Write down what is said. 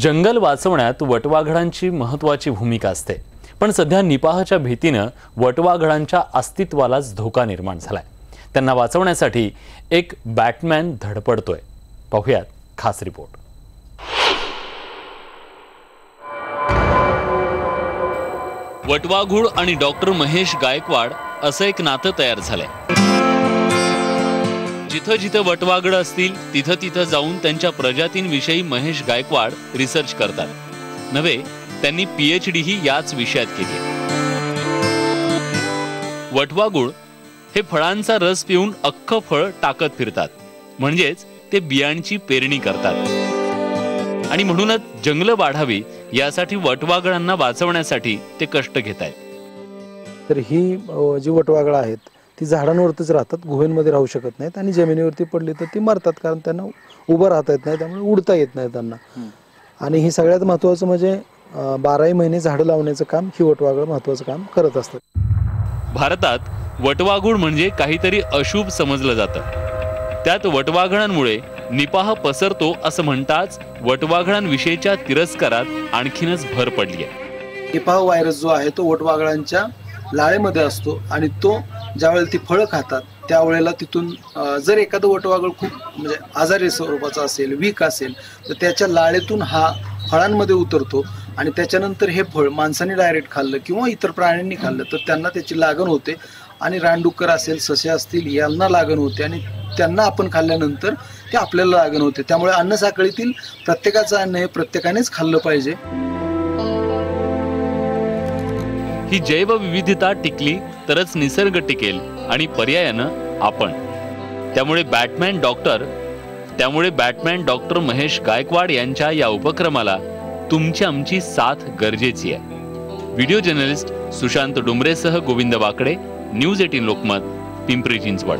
जंगल वाचवण्यात वटवाघळांची महत्त्वाची भूमिका असते. पण सध्या निपाहच्या भीतीनं वटवाघळांच्या अस्तित्वालाच धोका निर्माण झालाय. त्यांना वाचवण्यासाठी एक बॅटमॅन धडपडतोय. पाहुयात खास रिपोर्ट. वटवाघुळ आणि डॉक्टर महेश गायकवाड असं एक नातं तयार झालंय. जिथं जिथं वटवागड असतील तिथं तिथं जाऊन त्यांच्या प्रजातींविषयी महेश गायकवाड रिसर्च करतात. नव्हे त्यांनी पीएच डी ही याच विषयात केली. वटवागुळ हे फळांचा रस पिऊन अख्खं फळ टाकत फिरतात. म्हणजेच ते बियांची पेरणी करतात. आणि म्हणूनच जंगलं वाढावी यासाठी वटवागळांना वाचवण्यासाठी ते कष्ट घेत आहेत तर ही जी वटवागळं आहेत ती झाडांवरतीच राहतात गुहेंमध्ये राहू शकत नाहीत आणि जमिनीवरती पडली तर ती मरतात कारण त्यांना उभं राहता येत नाही त्यामुळे उडता येत नाही त्यांना. आणि ही सगळ्यात महत्त्वाचं म्हणजे बाराही महिने झाडं लावण्याचं काम ही वटवागळं महत्त्वाचं काम करत असतात भारतात वटवाघूळ म्हणजे काहीतरी अशुभ समजलं जातं. त्यात वटवाघळांमुळे निपाह पसरतो असं म्हणताच वटवाघळांविषयीच्या तिरस्कारात आणखीनच भर पडली आहे. निपाह व्हायरस जो आहे तो वटवागळांच्या लाळेमध्ये असतो आणि तो ज्यावेळेला ती फळं खातात त्यावेळेला तिथून जर एखादं वटवागळ खूप म्हणजे आजारी स्वरूपाचा असेल वीक असेल तर त्याच्या लाळेतून हा फळांमध्ये उतरतो आणि त्याच्यानंतर हे फळ माणसाने डायरेक्ट खाल्लं किंवा इतर प्राण्यांनी खाल्लं तर त्यांना त्याची लागण होते. आणि रानडुक्कर असेल ससे असतील यांना लागण होते आणि त्यांना आपण खाल्ल्यानंतर ते आपल्याला लागण होते. त्यामुळे अन्न साखळीतील प्रत्येकाचं अन्न हे प्रत्येकानेच खाल्लं पाहिजे. ही जैवविविधता टिकली तरच निसर्ग टिकेल आणि पर्यायानं आपण. त्यामुळे बॅटमॅन डॉक्टर त्यामुळे बॅटमॅन डॉक्टर महेश गायकवाड यांच्या या उपक्रमाला तुमची आमची साथ गरजेची आहे. व्हिडिओ जर्नलिस्ट सुशांत डुमरेसह गोविंद वाकडे न्यूज एटीन लोकमत पिंपरी चिंचवड.